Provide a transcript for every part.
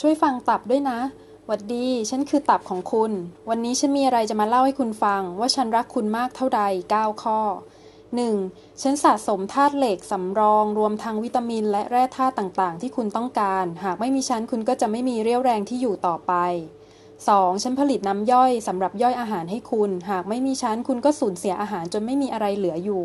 ช่วยฟังตับด้วยนะ หวัดดี ฉันคือตับของคุณ วันนี้ฉันมีอะไรจะมาเล่าให้คุณฟัง ว่าฉันรักคุณมากเท่าใด 9 ข้อ 1. ฉันสะสมธาตุเหล็กสำรอง รวมทั้งวิตามินและแร่ธาตุต่างๆ ที่คุณต้องการ หากไม่มีฉันคุณก็จะไม่มีเรี่ยวแรงที่อยู่ต่อไป 2. ฉันผลิตน้ำย่อยสำหรับย่อยอาหารให้คุณ หากไม่มีฉันคุณก็สูญเสียอาหารจนไม่มีอะไรเหลืออยู่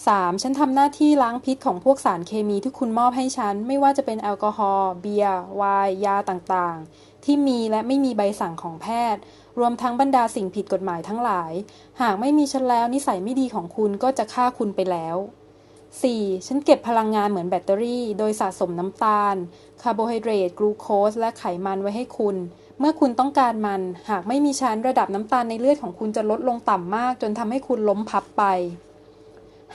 3. ฉันทำหน้าที่ล้างพิษของพวกสารเคมีที่คุณมอบให้ฉัน ไม่ว่าจะเป็นแอลกอฮอล์เบียร์ไวน์ยาต่างๆ ที่มีและไม่มีใบสั่งของแพทย์ รวมทั้งบรรดาสิ่งผิดกฎหมายทั้งหลาย หากไม่มีฉันแล้วนิสัยไม่ดีของคุณก็จะฆ่าคุณไปแล้ว 4. ฉันเก็บพลังงานเหมือนแบตเตอรี่ โดยสะสมน้ำตาล คาร์โบไฮเดรตกลูโคส และไขมันไว้ให้คุณ เมื่อคุณต้องการมัน หากไม่มีฉันระดับน้ำตาลในเลือดของคุณจะลดลงต่ำมาก จนทำให้คุณล้มพับไป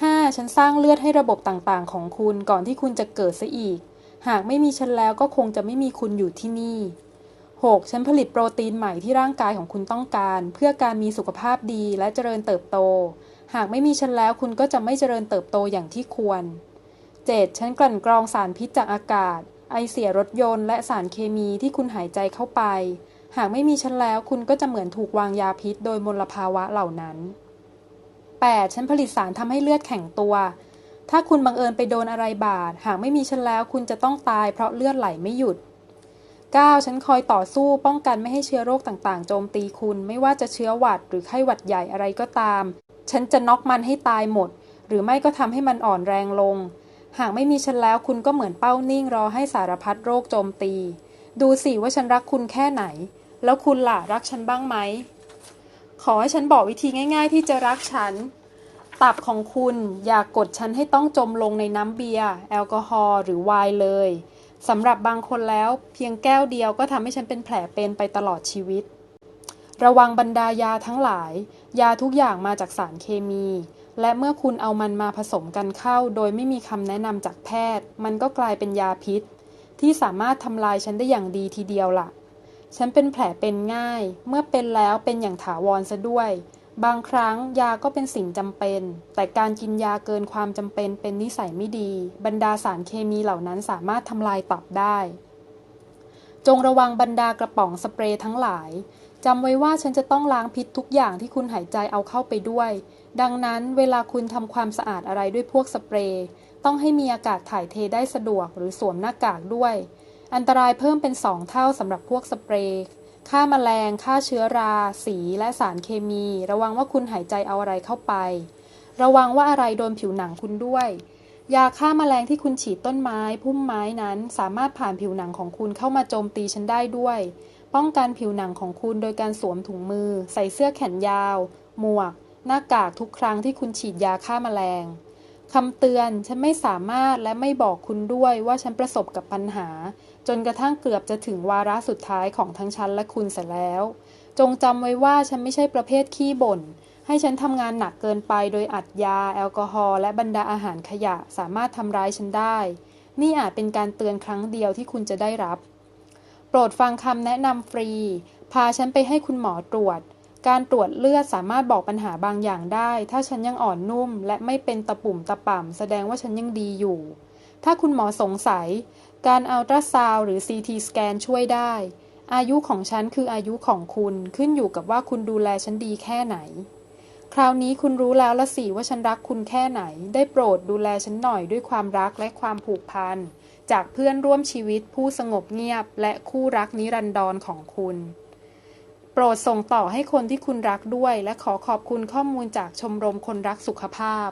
5. ฉันสร้างเลือดให้ระบบต่างๆ ของคุณก่อนที่คุณจะเกิดซะอีก หากไม่มีฉันแล้วก็คงจะไม่มีคุณอยู่ที่นี่ 6. ฉันผลิตโปรตีนใหม่ที่ร่างกายของคุณต้องการ เพื่อการมีสุขภาพดีและเจริญเติบโต หากไม่มีฉันแล้วคุณก็จะไม่เจริญเติบโตอย่างที่ควร 7. ฉันกลั่นกรองสารพิษจากอากาศ ไอเสียรถยนต์และสารเคมีที่คุณหายใจเข้าไป หากไม่มีฉันแล้วคุณก็จะเหมือนถูกวางยาพิษโดยมลภาวะเหล่านั้น 8. ฉันผลิตสารทำให้เลือดแข็งตัว ถ้าคุณบังเอิญไปโดนอะไรบาด หากไม่มีฉันแล้วคุณจะต้องตายเพราะเลือดไหลไม่หยุด 9. ฉันคอยต่อสู้ป้องกันไม่ให้เชื้อโรคต่างๆ โจมตีคุณไม่ว่าจะเชื้อหวัดหรือไข้หวัดใหญ่อะไรก็ตาม ฉันจะน็อกมันให้ตายหมด หรือไม่ก็ทำให้มันอ่อนแรงลง หากไม่มีฉันแล้วคุณก็เหมือนเป้านิ่งรอให้สารพัดโรคโจมตี ดูสิว่าฉันรักคุณแค่ไหน แล้วคุณล่ะรักฉันบ้างไหม ขอให้ฉันบอกวิธีง่าย ๆ ที่จะรักฉัน ตับของคุณอย่ากกดฉันให้ต้องจมลงในน้ำเบียร์แอลกอฮอล์หรือไวน์เลยสำหรับบางคนแล้วเพียงแก้วเดียวก็ทำให้ฉันเป็นแผลเป็นไปตลอดชีวิต ระวังบรรดายาทั้งหลาย ยาทุกอย่างมาจากสารเคมี และเมื่อคุณเอามันมาผสมกันเข้า โดยไม่มีคำแนะนำจากแพทย์ มันก็กลายเป็นยาพิษ ที่สามารถทำลายฉันได้อย่างดีทีเดียวล่ะ ฉันเป็นแผลเป็นง่าย เมื่อเป็นแล้วเป็นอย่างถาวรซะด้วย บางครั้งยาก็เป็นสิ่งจำเป็น แต่การกินยาเกินความจำเป็นเป็นนิสัยไม่ดี บรรดาสารเคมีเหล่านั้นสามารถทำลายตับได้ จงระวังบรรดากระป๋องสเปรย์ทั้งหลายจำไว้ว่าฉันจะต้องล้างพิษทุกอย่างที่คุณหายใจเอาเข้าไปด้วย ดังนั้นเวลาคุณทำความสะอาดอะไรด้วยพวกสเปรย์ ต้องให้มีอากาศถ่ายเทได้สะดวกหรือสวมหน้ากากด้วย อันตรายเพิ่มเป็น 2 เท่าสำหรับพวกสเปรย์ฆ่ามาแมลงฆ่าเชื้อรา สี และสารเคมี ระวังว่าคุณหายใจเอาอะไรเข้าไป ระวังว่าอะไรโดนผิวหนังคุณด้วย ยาฆ่ามาแมลงที่คุณฉีดต้นไม้ พุ่มไม้นั้น สามารถผ่านผิวหนังของคุณเข้ามาโจมตีฉันได้ด้วย ป้องกันผิวหนังของคุณโดยการสวมถุงมือ ใส่เสื้อแขนยาว หมวก หน้ากากทุกครั้งที่คุณฉีดยาฆ่ามาแมลง คำเตือน ฉันไม่สามารถและไม่บอกคุณด้วยว่าฉันประสบกับปัญหา จนกระทั่งเกือบจะถึงวาระสุดท้ายของทั้งฉันและคุณเสร็จแล้ว จงจำไว้ว่าฉันไม่ใช่ประเภทขี้บ่น ให้ฉันทำงานหนักเกินไปโดยอัดยา แอลกอฮอล์และบรรดาอาหารขยะสามารถทำร้ายฉันได้ นี่อาจเป็นการเตือนครั้งเดียวที่คุณจะได้รับ โปรดฟังคำแนะนำฟรี พาฉันไปให้คุณหมอตรวจ การตรวจเลือดสามารถบอกปัญหาบางอย่างได้ ถ้าฉันยังอ่อนนุ่ม และไม่เป็นตะปุ่มตะป่ำแสดงว่าฉันยังดีอยู่ ถ้าคุณหมอสงสัย การอัลตราซาวหรือ CT สแกนช่วยได้ อายุของฉันคืออายุของคุณขึ้นอยู่กับว่าคุณดูแลฉันดีแค่ไหน คราวนี้คุณรู้แล้วละสิว่าฉันรักคุณแค่ไหน ได้โปรดดูแลฉันหน่อยด้วยความรักและความผูกพันจากเพื่อนร่วมชีวิตผู้สงบเงียบและคู่รักนิรันดรของคุณ ปรดส่งต่อให้คนที่คุณรักด้วย และขอขอบคุณข้อมูลจากชมรมคนรักสุขภาพ